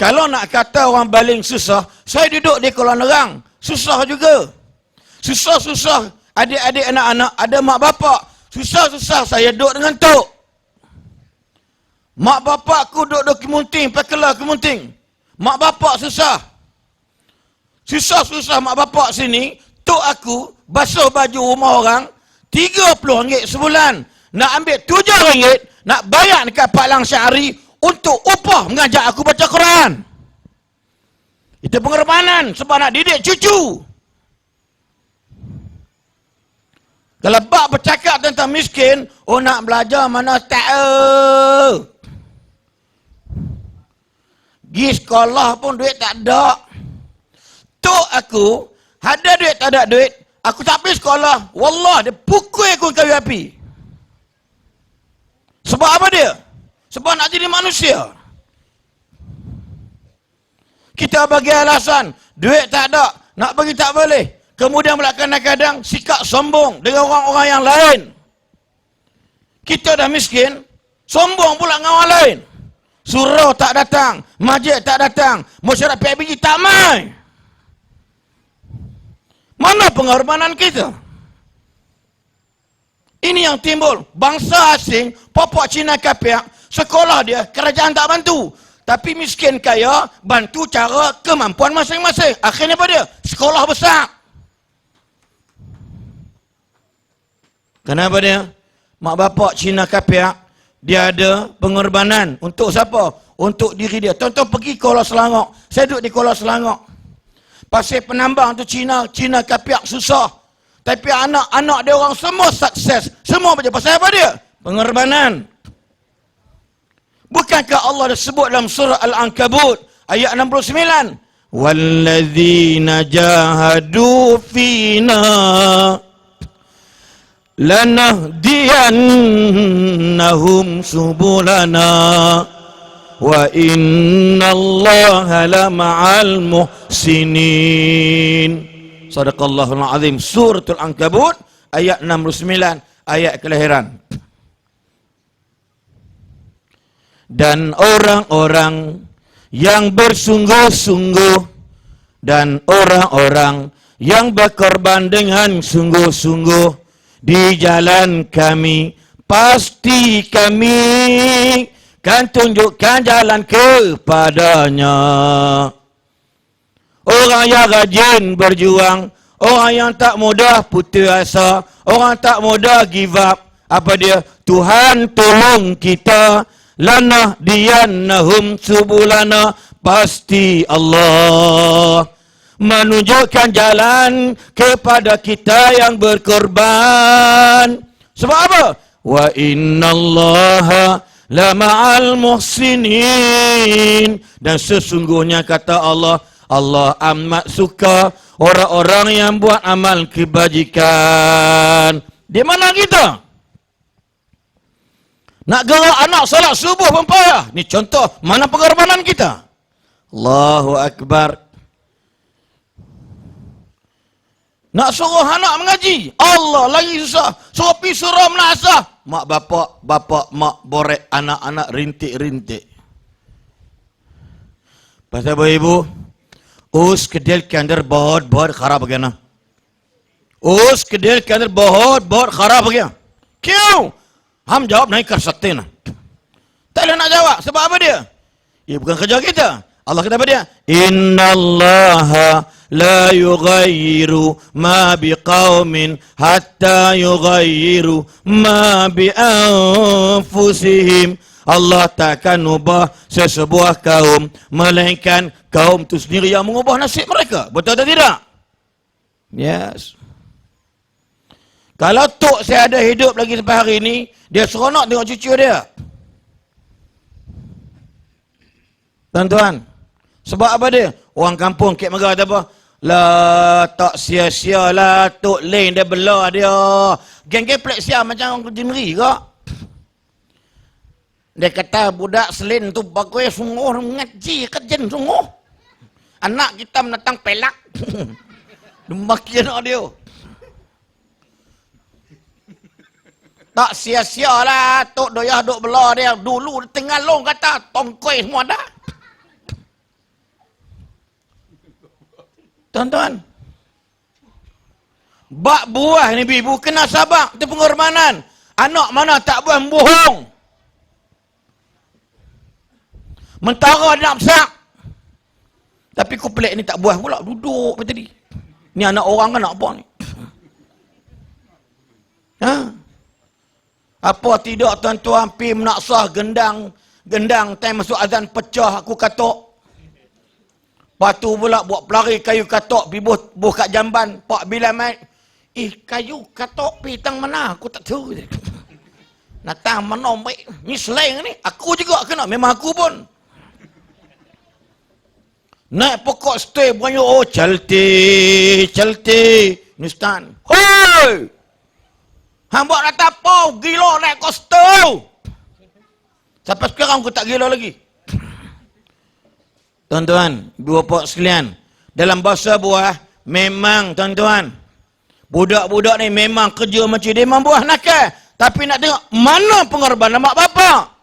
Kalau nak kata orang baling susah, saya duduk di kolam nerang. Susah juga. Susah-susah. Adik-adik anak-anak, ada mak bapak. Susah-susah saya duduk dengan tok. Mak bapak aku duduk di kemunting, pakelah kemunting. Mak bapak susah. Susah-susah mak bapak sini, tok aku basuh baju rumah orang, RM30 sebulan. Nak ambil RM7, nak bayar dekat Pak Lang untuk upah mengajak aku baca Quran. Itu pengorbanan sebab nak didik cucu. Kalau bak bercakap tentang miskin, oh nak belajar mana tak eh. Gi sekolah pun duit tak ada. Tok aku, ada duit tak ada duit, aku tak pergi sekolah. Wallah, dia pukul aku kayu api. Sebab apa dia? Sebab nak jadi manusia. Kita bagi alasan, duit tak ada, nak bagi tak boleh. Kemudian pula kadang-kadang sikap sombong dengan orang-orang yang lain. Kita dah miskin, sombong pula dengan orang lain. Surau tak datang, majlis tak datang, masyarakat PIBG tak main. Mana pengorbanan kita? Ini yang timbul. Bangsa asing, popok Cina kapiak, sekolah dia, kerajaan tak bantu. Tapi miskin kaya, bantu cara kemampuan masing-masing. Akhirnya apa dia? Sekolah besar. Kenapa dia? Mak bapak Cina kapiak, dia ada pengorbanan. Untuk siapa? Untuk diri dia. Tonton pergi Kuala Selangor. Saya duduk di Kuala Selangor. Pasir penambang tu Cina, Cina kapiak susah. Tapi anak-anak dia orang semua sukses. Semua macam pasal apa dia? Pengorbanan. Bukankah Allah dah sebut dalam surah Al-Ankabut ayat 69? Walladzina jahadu fina lanahdiyannahum subulana wa inna allaha lama'al muhsinin. Sadaqallahul azim. Suratul ankabut ayat 69 ayat kelahiran dan orang-orang yang bersungguh-sungguh dan orang-orang yang berkorban dengan sungguh-sungguh di jalan kami. Pasti kami kan tunjukkan jalan kepadanya. Orang yang rajin berjuang orang yang tak mudah putus asa orang tak mudah give up. Apa dia? Tuhan tolong kita lana diyannahum subulana pasti Allah menunjukkan jalan kepada kita yang berkorban. Sebab apa? Wa innallaha la ma'al muhsinin. Dan sesungguhnya kata Allah, Allah amat suka orang-orang yang buat amal kebajikan. Di mana kita? Nak gerak anak salat subuh pun payah. Ni contoh mana pengorbanan kita. Allahu Akbar. Nak suruh anak mengaji. Allah lagi susah. Suruh pergi surah menasah. Mak bapak, bapak, mak borek anak-anak rintik-rintik. Pasal apa ibu? Us kedel के अंदर बहुत बहुत खराब हो गया ना उस दिल के अंदर बहुत बहुत खराब हो गया क्यों Ham jawab naik ke sakti. Tak boleh nak jawab. Sebab apa dia? Ia bukan kerja kita. Allah kata apa dia? Inna Allah la yughayyiru ma biqaumin hatta yughayyiru ma bi anfusihim. Allah takkan ubah sesebuah kaum melainkan kaum itu sendiri yang mengubah nasib mereka. Betul atau tidak? Yes. Kalau tok saya ada hidup lagi sampai hari ini, dia seronok tengok cucu dia. Tuan-tuan, sebab apa dia? Orang kampung Kek Megah kata apa? Lah tak sia-sia lah Tok Lin dia belah dia. Geng-geng plek sia macam orang jemeri ke? Dia kata budak selin tu bagus sungguh ngaji kejen sungguh. Anak kita menatang pelak. Demakian dia. Tak sia-sialah Tok Doyah duk bela dia dulu tengah long kata tongkoi semua dah. Tuan-tuan. Bak buah ni bibu kena sabar itu pengorbanan. Anak mana tak buah bohong. Mentara nak besar. Tapi kau pelik ni tak buah pula duduk tadi. Ni anak orang kan nak apa ni. Apa tidak tuan-tuan pi menaksah gendang gendang time masuk azan pecah aku katok. Lepas tu pula buat pelari kayu katok pi buh, buh kat jamban. Pak bila mai Eh kayu katok pi tang mana aku tak tahu. Natang mana baik. Ni slang ni. Aku juga kena. Memang aku pun. Naik pokok stay banyak. Oh calti. Calti. Ni stand. Hamba nak tapau. Gila naik kosto. Sampai sekarang aku tak gila lagi. Tuan-tuan, dua pak sekalian. Dalam bahasa buah, memang tuan-tuan. Budak-budak ni memang kerja macam dia memang buah nakal. Tapi nak tengok mana pengorbanan mak bapak.